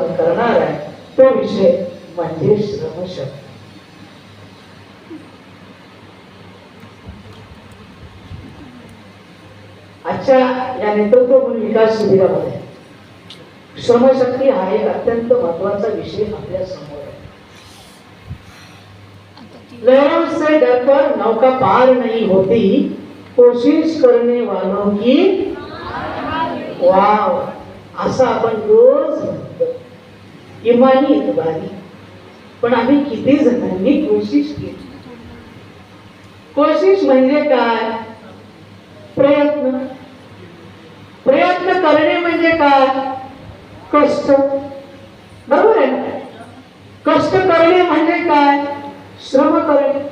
सेवन करणार आहे तो विषय म्हणजे श्रमशक्ती. आजच्या या नेतृत्व विकास शिबिरामध्ये श्रमशक्ती हा एक अत्यंत महत्त्वाचा विषय आपल्यासमोर आहे. लहरों से डरकर नौका पार नहीं होती कोशिश करने वालों की वाव असं आपण रोज म्हणतो इमानी इतबारी पण आम्ही किती जणांनी कोशिश केली. कोशिश म्हणजे काय? प्रयत्न. प्रयत्न करणे म्हणजे काय? कष्ट. बरोबर आहे कष्ट करणे म्हणजे काय? श्रम करणे.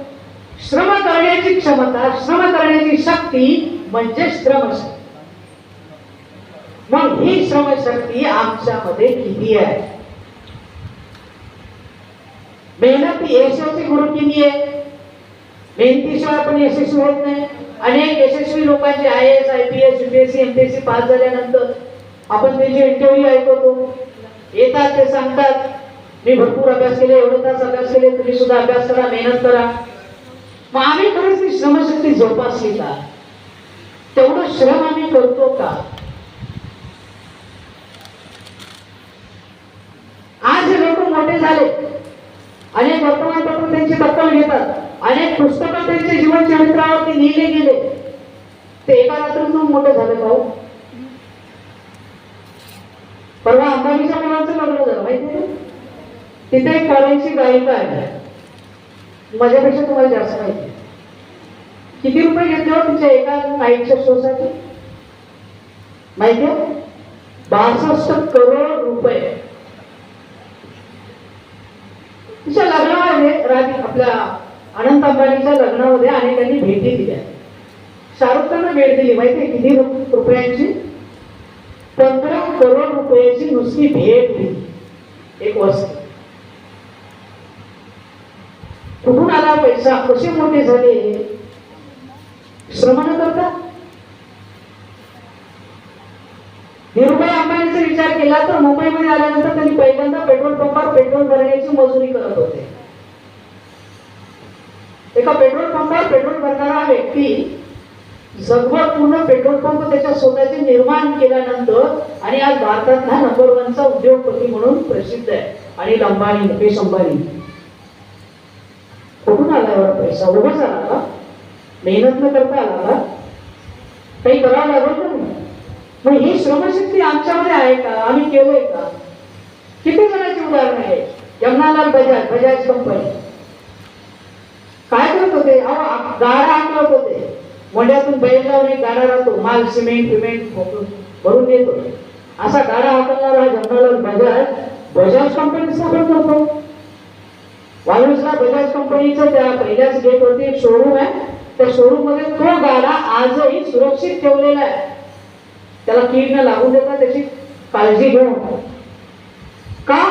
श्रम करण्याची क्षमता श्रम करण्याची शक्ती म्हणजे श्रमशक्ती मग ही श्रमशक्ती आमच्यामध्ये किती आहे? मेहनत ही यशाची गुरु किती आहे. मेहनतीशिवाय आपण यशस्वी होत नाही. अनेक यशस्वी लोकांचे I S I P S UPSC MPSC pass झाल्यानंतर आपण त्यांचे इंटरव्ह्यू ऐकवतो येतात ते सांगतात. मी भरपूर अभ्यास केले एवढे तास अभ्यास केले तुम्ही सुद्धा अभ्यास करा मेहनत करा. मग आम्ही खरंच ती श्रमशक्ती जोपासली का? तेवढं श्रम आम्ही करतो का? आज हे लोक मोठे झाले. अनेक वर्तमानपत्र त्यांची दखल घेतात. अनेक पुस्तकं त्यांचे जीवन चरित्रावरती लिहिले गेले. ते एका रात्रीतून मोठे झाले भाऊ हो? परवा अंबानीच्या मुलांचं लग्न झालं माहिती तिथे एक कॉलेजची गायिका आहे. माझ्यापेक्षा तुम्हाला जास्त माहिती किती रुपये घेतले हो तिच्या एका नाईटच्या शोसाठी माहिती बासष्ट करोड रुपये. तिच्या लग्नामध्ये राधी आपल्या अनंत अंबानीच्या लग्नामध्ये अनेकांनी भेटी दिल्या शाहरुख खाननं भेट दिली माहिती आहे किती रुपयांची? पंधरा करोड रुपयाची नुसती भेट दिली. एक वस्तू. कुठून आला पैसा? कसे मोठे झाले? श्रम न करता? धीरुभाई अंबानीचा विचार केला तर मुंबईमध्ये आल्यानंतर त्यांनी पहिल्यांदा पेट्रोल पंपावर पेट्रोल भरण्याची मजुरी करत होते. एका पेट्रोल पंपावर पेट्रोल भरणारा व्यक्ती जगभर पूर्ण पेट्रोल पंप त्याच्या स्वतःचे निर्माण केल्यानंतर आणि आज भारतातला नंबर वनचा उद्योगपती म्हणून प्रसिद्ध आहे. आणि अंबानी मुकेश अंबानी. कुठून आला पैसा? उभाच आला का? मेहनत न करता आला का? काही करावं लागत मग ही श्रमशक्ती आमच्यामध्ये आहे का? आम्ही केलोय का? किती जणांची उदाहरण आहे? यमुनालाल बजाज बजाज कंपनी. काय करत होते? अहो गारा गाडा होते. मोंड्यातून बैल लावून एक गाडा राहतो. माल सिमेंट पिमेंट भरून येतो असा गाडा हाकलणारा जमनालाल बजाज बजाज कंपनी स्थापन करतो. वाळूसला बजाज कंपनीचं त्या पहिल्याच गेटवरती एक शोरूम आहे. त्या शोरूममध्ये तो गाडा आजही सुरक्षित ठेवलेला आहे. त्याला कीड न लागू देता त्याची काळजी घेऊन का?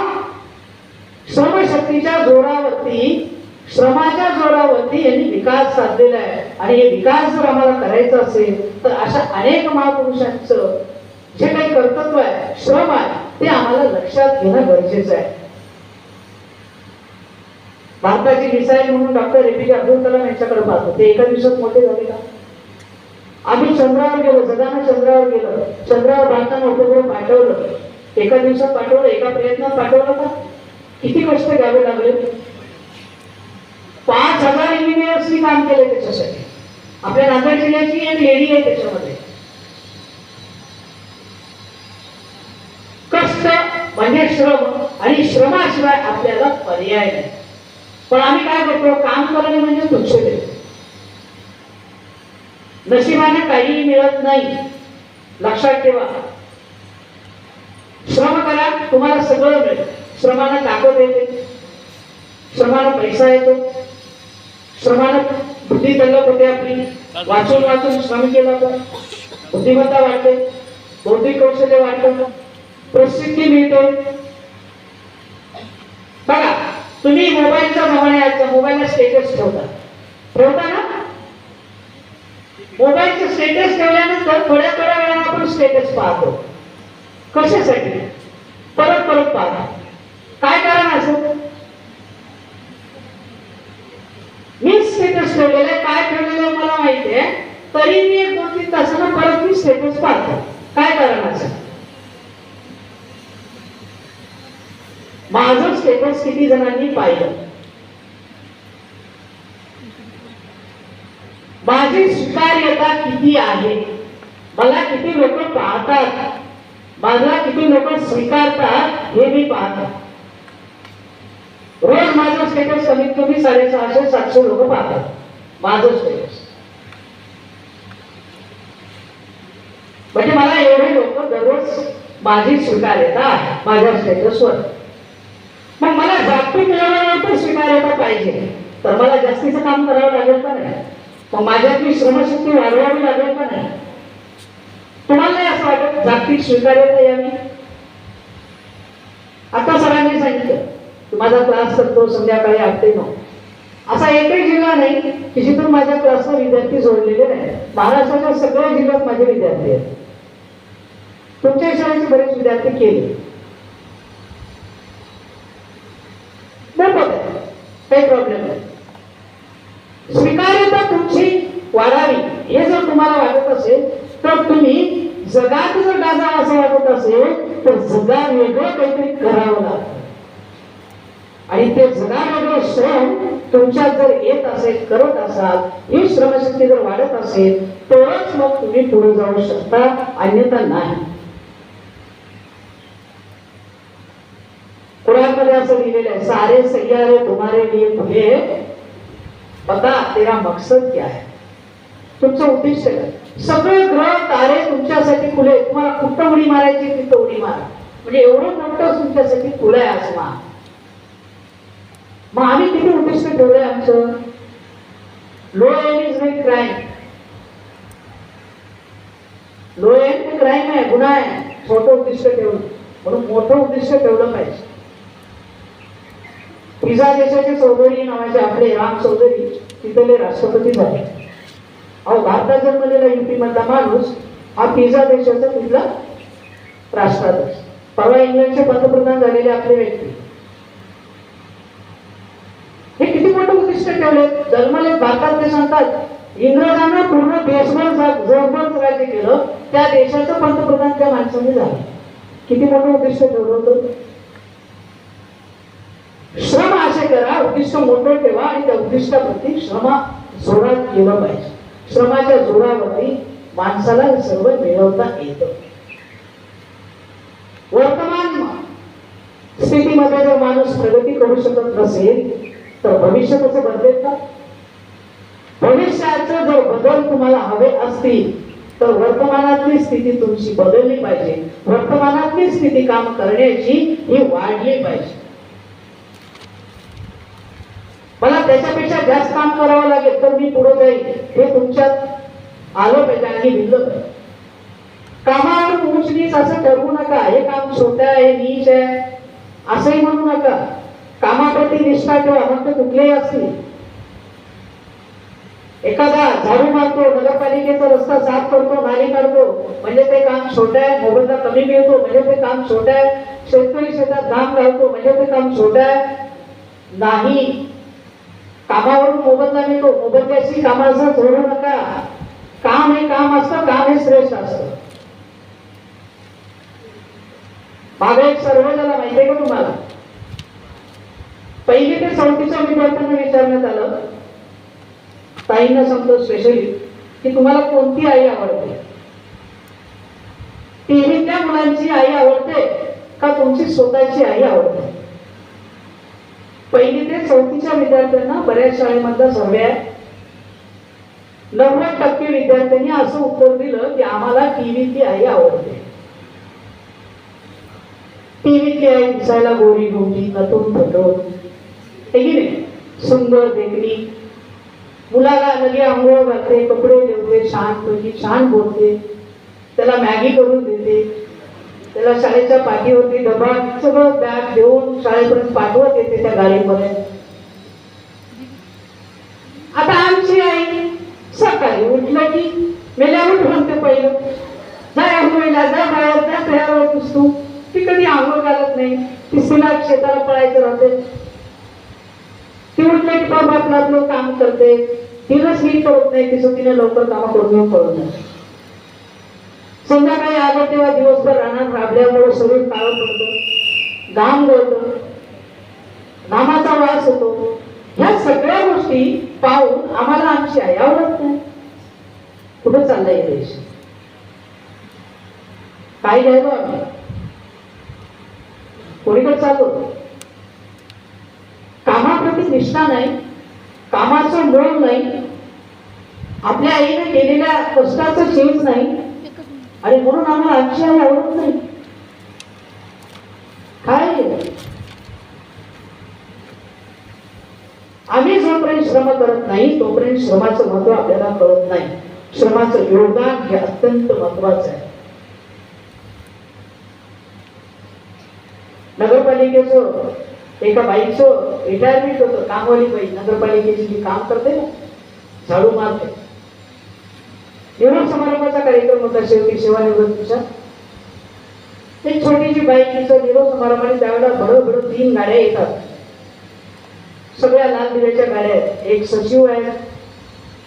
श्रमशक्तीच्या जोरावरती श्रमाच्या जोरावरती यांनी विकास साधलेला आहे. आणि हे विकास जर आम्हाला करायचा असेल तर अशा अनेक महापुरुषांचं जे काही कर्तव्य आहे श्रम आहे ते आम्हाला लक्षात घेणं गरजेचं आहे. भारताची मिसाईल म्हणून डॉक्टर एपीजे अब्दुल कलाम यांच्याकडे पाहतो. ते एका दिवसात मोठे झाले का? आम्ही चंद्रावर गेलो जगानं चंद्रावर गेलो. चंद्रावर भारतानं उपग्रह पाठवलं. एका दिवसात पाठवलं एका प्रयत्नात पाठवलं का? किती कष्ट घ्यावे लागले? पाच हजार इंजिनियर्सनी काम केले त्याच्यासाठी. आपल्या नांदेड जिल्ह्याची एक लेडी आहे त्याच्यामध्ये. कष्ट म्हणजे श्रम आणि श्रमाशिवाय आपल्याला पर्याय नाही. पण आम्ही काय करतो? काम करणे म्हणजे तुच्छ देतो नशिबाने काहीही मिळत नाही. लक्षात ठेवा. श्रम करा तुम्हाला सगळं मिळेल. श्रमानं ताकद येते. श्रमानं पैसा येतो. श्रमानं बुद्धी तल्लक होते आपली. वाचून वाचून श्रम केला तर बुद्धिमत्ता वाढते. बौद्धिक कौशल्य वाढतं. प्रसिद्धी मिळते. बघा तुम्ही मोबाईलचा जमाना आहे मोबाईलला स्टेटस ठेवता. ठेवता ना? मोबाईलचं स्टेटस ठेवल्यानंतर थोड्या थोड्या वेळाने आपण स्टेटस पाहतो. कशासाठी? परत परत पाहतो. काय कारण असं? मी स्टेटस ठेवलेलं आहे काय ठेवलेलं आहे मला माहिती आहे. तरी मी एक दोन तीन तासानं परत मी स्टेटस पाहतो. काय कारण असं? माझं स्टेटस किती जणांनी पाहिलं? माझी स्वीकार्यता किती आहे? मला किती लोक पाहतात? माझा किती लोक स्वीकारतात? हे मी पाहतो. रोज माझं स्टेटस कमीत कमी साडेसहाशे सातशे लोक पाहतात. माझं स्टेटस म्हणजे मला एवढे लोक दररोज माझी स्वीकार्यता माझ्या स्टेटसवर मग मला जागतिक मिळवल्यानंतर स्वीकार्यता पाहिजे. तर मला जास्तीचं काम करावं लागेल का नाही? मग माझ्यातली श्रमशक्ती वाढवावी लागेल का नाही? तुम्हाला नाही असं वाटत? जागतिक स्वीकार्यता यावी आता सरांनी सांगितलं की माझा क्लास करतो संध्याकाळी आठ ते नऊ. असा एकही जिल्हा नाही की जिथून माझ्या क्लासला विद्यार्थी जोडलेले नाही. महाराष्ट्राच्या सगळ्या जिल्ह्यात माझे विद्यार्थी आहेत. तुमच्या शाळेचे बरेच विद्यार्थी केले. मोफत काही प्रॉब्लेम नाही स्वीकार्यता तुमची वाढावी हे जर तुम्हाला वाटत असेल तर तुम्ही जगात जर गाजा असं वाटत असेल तर जगा वेगळं काहीतरी करावं लागतं. आणि ते जगा वेगळे श्रम तुमच्यात जर येत असेल करत असाल ही श्रमशक्ती जर वाढत असेल तरच मग तुम्ही पुढे जाऊ शकता अन्यथा नाही. कुराणमध्ये असं लिहिलेलं आहे सारे सैयारे तुम्हारे लिए पता तेरा मकसद क्या है? तुमचं उद्दिष्ट काय सगळे ग्रह तारे तुमच्यासाठी खुले तुम्हाला कुठं उडी मारायची तिथं उडी मारा. म्हणजे एवढं मोठं तुमच्यासाठी खुलं आहे आसमान मग आम्ही किती उद्दिष्ट ठेवलंय आमचं? लो एम इज नाही क्राईम लो एम क्राईम आहे गुन्हा आहे. छोटं उद्दिष्ट ठेवलं. म्हणून मोठं उद्दिष्ट ठेवलं पाहिजे. पिझा देशाचे चौधरी नावाचे आपले राम चौधरी तिथले राष्ट्रपती झाले. अहो भारतात जन्मलेला युपी मधला माणूस हा पिझा देशाचा तिथला राष्ट्राध्यक्ष परवा इंग्लंडचे पंतप्रधान झालेले आपले व्यक्ती. हे किती मोठं उद्दिष्ट ठेवले? जन्मले भारतात ते सांगतात इंग्रजांना पूर्ण देशभर जगभर राज्य केलं त्या देशाचं पंतप्रधान त्या माणसाने झालं. किती मोठं उद्दिष्ट ठेवलं होतं? श्रम असे करा उद्दिष्ट मोठं ठेवा आणि त्या उद्दिष्टाप्रती श्रमा जोरात केलं पाहिजे. श्रमाच्या जोरावरती माणसाला हे सर्व मिळवता येतं. वर्तमान स्थितीमध्ये जर माणूस प्रगती करू शकत नसेल तर भविष्य कसं बदलेल का? भविष्याचं जर बदल तुम्हाला हवे असतील तर वर्तमानातली स्थिती तुमची बदलली पाहिजे. वर्तमानातली स्थिती काम करण्याची ही वाढली पाहिजे मला त्याच्यापेक्षा जास्त काम करावं लागेल तर मी पुढे जाईल. हे तुमच्यात आलं पाहिजे आणि भिल्लं पाहिजे कामावर उंच असं ठरवू नका. हे काम छोटं आहे हे नीच आहे. असंही म्हणू नका. कामाप्रती निष्ठा ठेवा मग ते कुठलेही असतील. एखादा झाडू मारतो नगरपालिकेचा रस्ता साफ करतो नाली काढतो म्हणजे ते काम छोटं आहे मोबदला कमी मिळतो म्हणजे ते काम छोटं आहे. शेतकरी शेतात धाम घालतो म्हणजे ते काम छोटं आहे. नाही. कामावरून मोबदला मिळतो. मोबदल्याशी कामाचं जोडू नका. काम हे काम असतं काम हे श्रेष्ठ असतं. मागे एक सर्व झाला माहितीये का तुम्हाला? पहिली ते चौथीच्या विद्यार्थ्यांना विचारण्यात आलं. ताईंना सांगतो स्पेशली की तुम्हाला कोणती आई आवडते? टीव्हीतल्या मुलांची आई आवडते का तुमची स्वतःची आई आवडते? पहिली ते चौथीच्या विद्यार्थ्यांना बऱ्याच शाळेमधला सर्वे आहे. नव्वद टक्के विद्यार्थ्यांनी असं उत्तर दिलं की आम्हाला टीव्हीतली आई आवडते. टीव्हीतली आई दिसायला गोरी गोटी नटून फटून हे की नाही? सुंदर देखणी. मुलाला लगे आंघोळ घालते कपडे देते छानपैकी छान बोलते. त्याला मॅगी करून देते. त्याला शाळेच्या पाठीवरती डबा सगळं बॅग घेऊन शाळेपर्यंत पाठवत येते त्या गाडीमध्ये. आता आमची आई सकाळी उठलं. की मेल्यावर म्हणते पहिलं. जाय होईला जा बाहेर जा तयार होतीस तू ती कधी आंघोळ घालत नाही. ती तिला शेताला पळायचं राहते. ती उठले की बाबा आपलं आपलं काम करते. तिला स्लीप करत नाही तिचं तिने लवकर कामं करून पळत नाही. संध्याकाळी आले तेव्हा दिवसभर रानात राबल्यामुळे शरीर काळं पडतं. घाम गळतं. घामाचा वास होतो. ह्या सगळ्या गोष्टी पाहून आम्हाला आमची आई आवडत नाही. कुठं चाललाय देश? काय घ्यायलो आम्ही. कोणीकडे चाललो? कामाप्रती निष्ठा नाही. कामाचं मूळ नाही. आपल्या आईने केलेल्या कष्टाचं चीज नाही. आणि म्हणून आम्हाला आमची आई आवडत नाही. काय आम्ही जोपर्यंत श्रम करत नाही तोपर्यंत श्रमाचं महत्त्व आपल्याला कळत नाही. श्रमाचं योगदान हे अत्यंत महत्वाचं आहे. नगरपालिकेचं एका बाईचं रिटायरमेंट होतं कामवाली बाई. नगरपालिकेची जी काम करते ना झाडू मारते. निरोप समारंभाचा कार्यक्रम होता शेवटी सेवानिवृत्तीचा ते छोटीशी बाईक तिचं निरोप समारंभाने त्यावेळेला भरं तीन गाड्या येतात. सगळ्या लाल दिव्याच्या गाड्या आहेत. एक सचिव आहे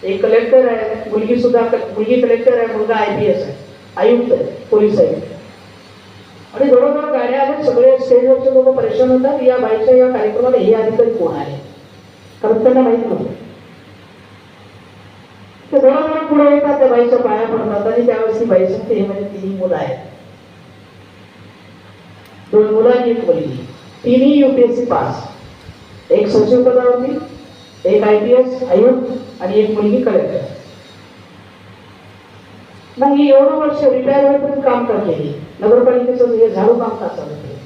एक कलेक्टर आहे मुलगी सुद्धा मुलगी कलेक्टर आहे मुलगा आय पी एस आहे आयुक्त आहे पोलीस आहे. आणि जवळजवळ गाड्या आल्या सगळे स्टेजवरचे लोक परेशान होतात. या बाईच्या या कार्यक्रमाला हे अधिकारी कोण आहे कारण त्यांना माहीत नव्हतं. ते बरोबर पुढे येतात त्या बाईच्या पाया पडतात आणि त्यावेळेस ती बाई सांगते म्हणजे तिन्ही मुलं आहेत. दोन मुलं एक मुलगी. तिन्ही युपीएससी पास. एक सचिव पदावरती एक आय पी एस आयुक्त आणि एक मुलगी कलेक्टर मग एवढं वर्ष रिटायर होईपर्यंत काम करते नगरपालिकेचं हे झाडू काम का चालू केलं?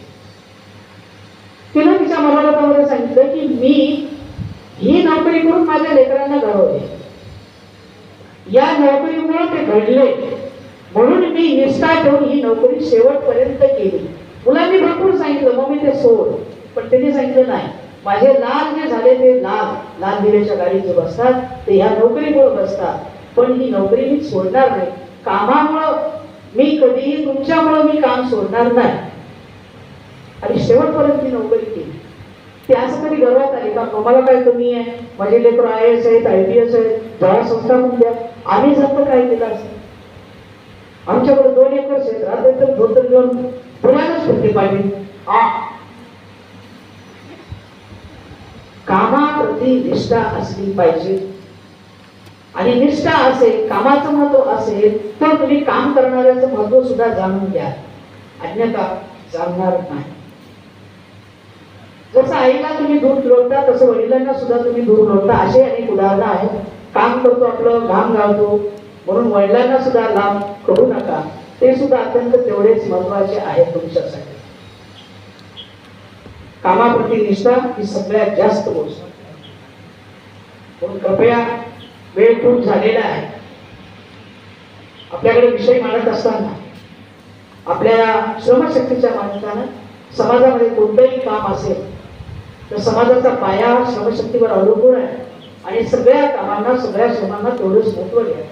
तिनं तिच्या मनाला सांगितलं की मी ही नोकरी करून माझ्या लेकरांना घडवले या नोकरीमुळे ते घडले. म्हणून मी निष्ठा ठेवून ही नोकरी शेवटपर्यंत केली. मुलांनी भरपूर सांगितलं मग मी ते सोड. पण त्यांनी सांगितलं नाही माझे लाल जे झाले ते लाल. लाल दिव्याच्या गाडीत जे बसतात ते ह्या नोकरीमुळे बसतात. पण ही नोकरी मी सोडणार नाही. कामामुळं मी कधीही तुमच्यामुळं मी काम सोडणार नाही. आणि शेवटपर्यंत ही नोकरी केली. ते असं कधी गर्वात आली का मला काय कमी आहे? माझे लेकर आय एस आहेत आय पी एस आहेत जरा संस्था द्या. आम्ही जर काय केलं असं आमच्याकडे दोन एकर क्षेत्रात तर धोतर घेऊन पुण्यालाच फिरते पाहिजे कामाप्रती निष्ठा असली पाहिजे. आणि निष्ठा असेल कामाचं महत्त्व असेल तर तुम्ही काम करणाऱ्याचं महत्त्व सुद्धा जाणून घ्या. अन्यथा जाणणार नाही. जसं आईला तुम्ही दूध लोटता तसं वडिलांना सुद्धा तुम्ही दूध लोटता असे अनेक उदाहरणं आहेत. काम करतो आपलं घाम गाळतो म्हणून वडिलांना सुद्धा लाभ करू नका. ते सुद्धा अत्यंत तेवढेच महत्त्वाचे आहेत तुमच्यासाठी. कामाप्रती निष्ठा ही सगळ्यात जास्त गोष्ट. म्हणून कृपया वेळ खूप झालेला आहे. आपल्याकडे विषय मांडत असताना आपल्या श्रमशक्तीच्या माणसानं समाजामध्ये कोणतंही काम असेल तर समाजाचा पाया श्रमशक्तीवर अवलंबून आहे. आणि सगळ्या कामांना सगळ्या श्रमांना तेवढंच महत्त्व आहे.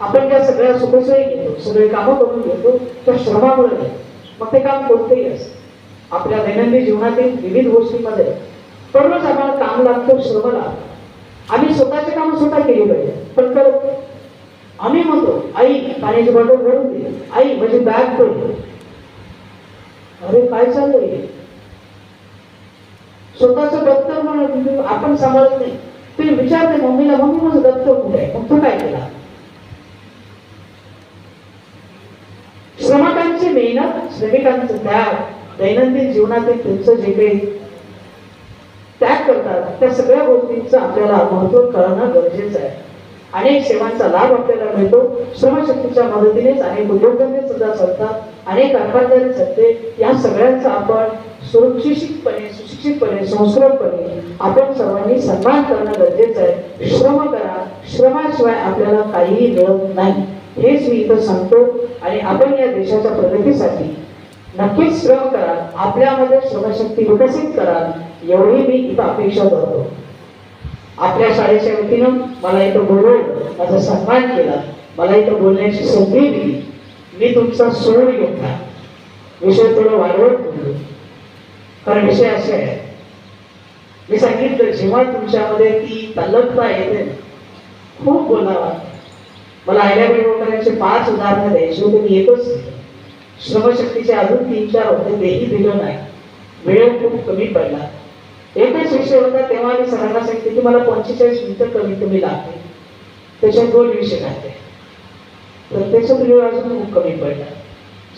आपण ज्या सगळ्या सुखसोयी घेतो. सगळे कामं करून घेतो. त्या श्रमामुळे घेतो मग ते काम कोणतेही असतं. आपल्या दैनंदिन जीवनातील विविध गोष्टीमध्ये दररोज आम्हाला काम लागतो श्रम लागतो. आम्ही स्वतःचे काम स्वतः केली पाहिजे. पण तर आम्ही म्हणतो आई पाण्याची बॉटल भरून दिली आई माझी बॅग भरून अरे काय चाललंय? स्वतःचं दप्तर म्हणून आपण सांभाळत नाही. ते विचारते मम्मीला मम्मी माझं दप्तर कुठे मग तू काय केला? श्रमिकांची मेहनत श्रमिकांचं त्याग दैनंदिन जीवनातील त्यांचं जे काही त्याग करतात त्या सगळ्या गोष्टींचं आपल्याला महत्त्व कळणं गरजेचं आहे. अनेक सेवांचा लाभ आपल्याला मिळतो. श्रमशक्तीच्या मदतीनेच अनेक उद्योगधंदे सुद्धा सरतात अनेक कारखानदारी सत्ते या सगळ्यांचा आपण सुरक्षितपणे निश्चितपणे संस्कृतपणे आपण सर्वांनी सन्मान करणं गरजेचं आहे. श्रम करा. श्रमाशिवाय आपल्याला काहीही मिळत नाही. हेच मी इथं सांगतो आणि आपण या देशाच्या प्रगतीसाठी नक्कीच श्रम करा. आपल्यामध्ये श्रमशक्ती विकसित करा. एवढी मी इथं अपेक्षा करतो. आपल्या शाळेच्या वतीनं मला इथं बोलवलं. माझा सन्मान केला. मला इथं बोलण्याची संधी दिली. मी तुमचा सोड घेतला. विषय थोडं वाढवत कारण विषय असे आहे मी सांगितलं जेव्हा तुमच्यामध्ये ती तल्लकता येते खूप बोलावा. मला आयल्या बेळगावकरांचे पाच उदाहरणं द्यायची होते मी एकच श्रमशक्तीचे अजून तीन चार होते तेही दिलं नाही. वेळ खूप कमी पडला. एकच विषय होता तेव्हा मी सरांना सांगितले की मला पंचेचाळीस मिनिटं कमी कमी लागते त्याच्यात दोन विषय लागते तर त्याच्यात वेळ अजून खूप कमी पडला.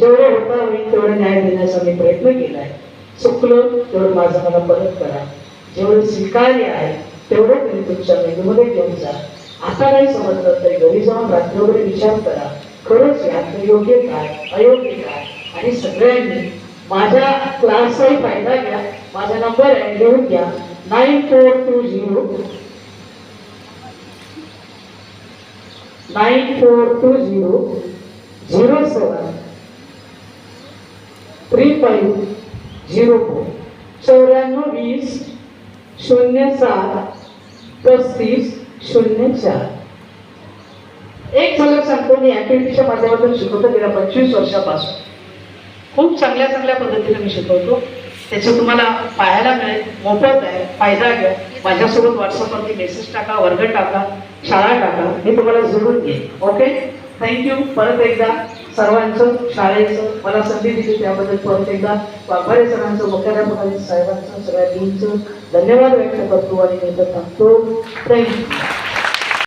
जेवढे होता होईल तेवढे न्याय देण्याचा मी प्रयत्न केला आहे चुकलं तेवढं माझं मला परत करा. जेवढं स्वीकार्य आहे तेवढं तरी तुमच्या मेंदूमध्ये घेऊन जा. आता नाही समजलं तरी घरी जाऊन रात्रभर विचार करा. खरंच यात योग्य काय अयोग्य काय? आणि सगळ्यांनी माझ्या क्लासचाही फायदा घ्या माझा नंबर आहे लिहून घ्या. Nine four two zero nine four two zero zero seven three five zero four चौऱ्याण्णव वीस शून्य सात पस्तीस शून्य चार. एक झालं सांगतो मी ॲक्टिव्हिटीच्या माध्यमातून शिकवतो गेल्या पंचवीस वर्षापासून. खूप चांगल्या चांगल्या पद्धतीने मी शिकवतो. त्याचं तुम्हाला पाहायला मिळेल मोफत आहे फायदा घ्या. माझ्यासोबत व्हॉट्सअपवरती मेसेज टाका वर्ग टाका शाळा टाका मी तुम्हाला जरूर घेईन. ओके थँक्यू परत एकदा. सर्वांचं शाळेचं मला संधी दिली त्याबद्दल परत एकदा वाघमारे सरांचं मुख्याध्यापकांचं साहेबांचं सगळ्या टीमचं धन्यवाद व्यक्त करतो आणि नंतर थांबतो. थँक्यू